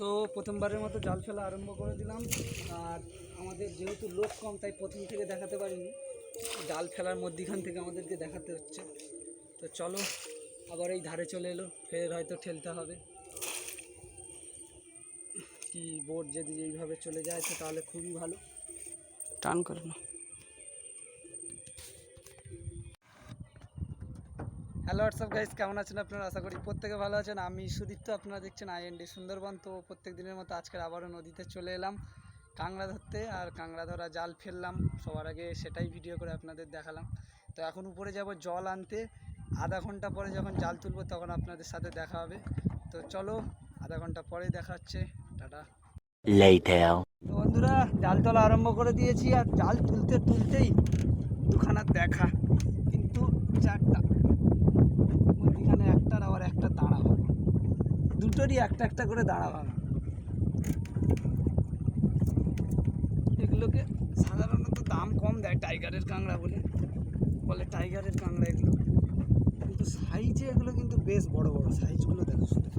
তো প্রথমবারের মতো জাল ফেলা আরম্ভ করে দিলাম। আর আমাদের যেহেতু লোক কম, তাই প্রথম থেকে দেখাতে পারিনি। জাল ফেলার মধ্যিখান থেকে আমাদেরকে দেখাতে হচ্ছে। তো চলো, আবার এই ধারে চলে এলো, ফের হয়তো ঠেলতে হবে। কি বোট যদি এইভাবে চলে যায়, তো তাহলে খুবই ভালো। টান করে না হ্যালো হোয়াটসঅ্যাপ গাইস কেমন আছেন আপনারা? আশা করি প্রত্যেকে ভালো আছেন। আমি সুদীপ্ত আপনারা দেখছেন আইএনডি সুন্দরবন। তো প্রত্যেক দিনের মতো আজকের আবারও নদীতে চলে এলাম কাংড়া ধরতে। আর কাংড়া ধরা জাল ফেললাম সবার আগে সেটাই ভিডিও করে আপনাদের দেখালাম। তো এখন উপরে যাব জল আনতে। আধা ঘণ্টা পরে যখন জাল তুলবো তখন আপনাদের সাথে দেখা হবে। তো চলো আধা ঘণ্টা পরে দেখা হচ্ছে। টাটা। বন্ধুরা জাল তোলা আরম্ভ করে দিয়েছি। আর জাল তুলতে তুলতেই দুখানা দেখা কিন্তু চারটা মধ্যিখানে একটার আবার একটা দাঁড়া ভাঙা দুটোরই একটা একটা করে দাঁড়া ভাঙা এগুলোকে সাধারণত দাম কম দেয় টাইগারের কাঁকড়া বলে। বলে টাইগারের কাঁকড়া এগুলো। কিন্তু সাইজে এগুলো কিন্তু বেশ বড় বড়। সাইজগুলো দেখো শুধু।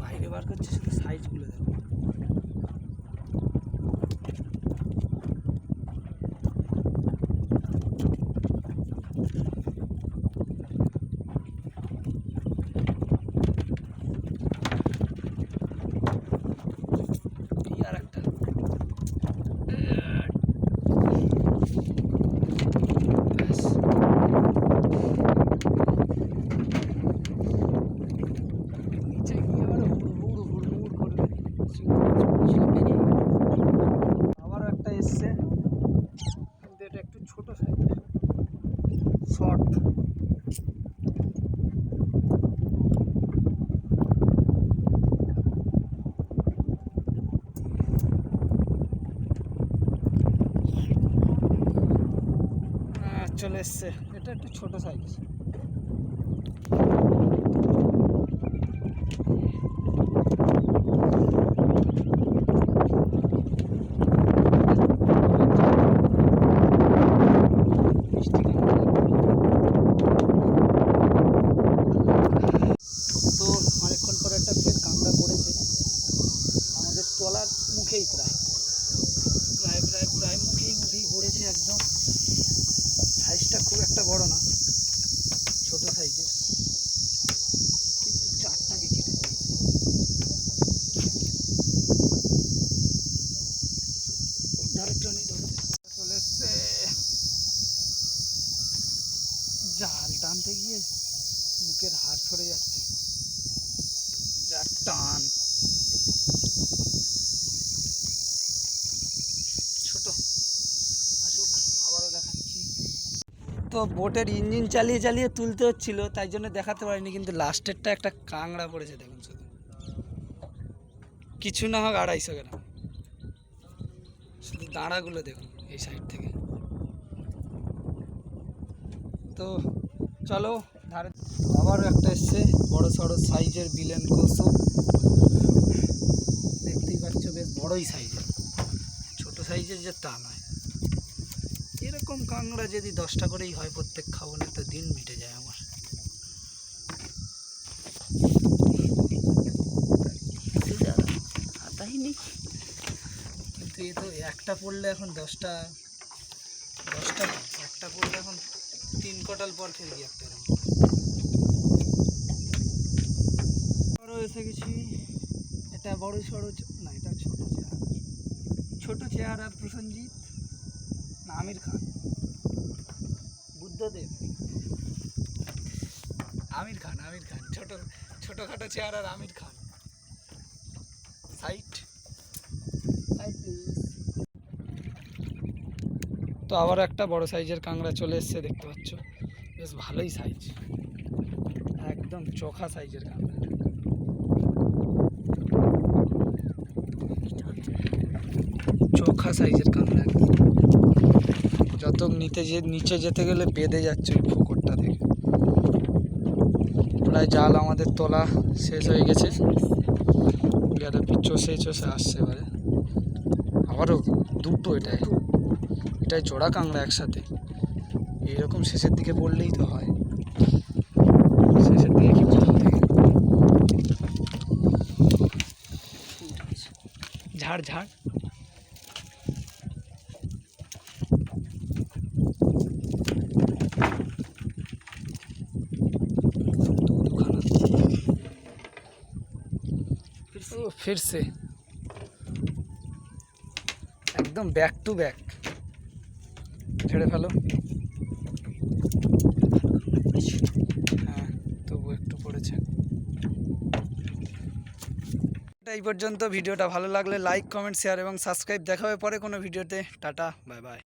বাইরে বার করছে শুধু সাইজগুলো দেখো এই আর একটা ব্যাস। নিচে গিয়ে আবার হুড় হুড় হুড় হুড় করবে আবারও একটা এসছে কিন্তু এটা একটু ছোট সাইজের শর্ট। চলে এসছে। এটা একটু ছোট সাইজ মিষ্টি কাঁকড়া। তো অনেকক্ষণ পরে একটা ফের কাঁকড়া পড়েছে আমাদের তলার মুখেই প্রায়। প্রায় প্রায় প্রায় মুখেই মুখেই পড়েছে একদম। সাইজটা খুব একটা বড় না ছোট সাইজের কিন্তু চারটাকে কেটে দিয়েছে। চলে এসছে। জাল টানতে গিয়ে মুখের হাড় সরে যাচ্ছে যা টান ছোট আসুক আবারও দেখাচ্ছি তো বোটের ইঞ্জিন চালিয়ে চালিয়ে তুলতে হচ্ছিল, তাই জন্য দেখাতে পারিনি, কিন্তু লাস্টেরটা একটা কাংড়া পড়েছে, দেখুন শুধু। কিছু না হোক আড়াইশো গ্রাম। শুধু দাঁড়াগুলো দেখুন, এই সাইড থেকে। তো চলো, ধারে আবারও একটা এসছে, বড় সড়ো সাইজের বিলেন কোসো দেখতেই পাচ্ছ, বেশ বড়ই সাইজের। ছোট সাইজের যে তা নয়। এরকম কাঁকড়া যদি দশটা করেই হয় প্রত্যেক খাব না তো দিন মিটে যায় আমার। কিন্তু এ তো একটা পড়লে এখন দশটা দশটা একটা পড়লে এখন তিন কটাল পর ফেলবি একটা এরকম। আরও এসে গেছি এটা বড় সড়ো না এটা ছোট চেহারা। ছোট চেহারা প্রসেনজিৎ। না আমির খান। বুদ্ধদেব। আমির খান আমির খান। ছোট, ছোটোখাটো চেহারার আমির খান। সাইট সাইট তো আবার একটা বড় সাইজের কাঁকড়া চলে এসছে, দেখতে পাচ্ছ? বেশ ভালোই সাইজ একদম চোখা সাইজের কাঁকড়া। চোখা সাইজের কাঁকড়া। একদম যত নিতে যে, নিচে যেতে গেলে বেঁধে যাচ্ছে ওই পুকুরটা থেকে প্রায় জাল আমাদের তোলা শেষ হয়ে গেছে। গ্যালাপি চষে চষে আসছে এবারে। আবারও দুটো এটাই। এটাই জোড়া কাঁকড়া একসাথে। এইরকম শেষের দিকে পড়লেই তো হয়। শেষের দিকে কি ঝাড় ঝাড়। ফিরছে। একদম ব্যাক টু ব্যাক ছেড়ে ফেলো। হ্যাঁ তবু একটু পড়েছে। এই পর্যন্ত। ভিডিওটা ভালো লাগলে লাইক কমেন্ট শেয়ার এবং সাবস্ক্রাইব দেখা হবে পরে কোনো ভিডিওতে। Tata bye bye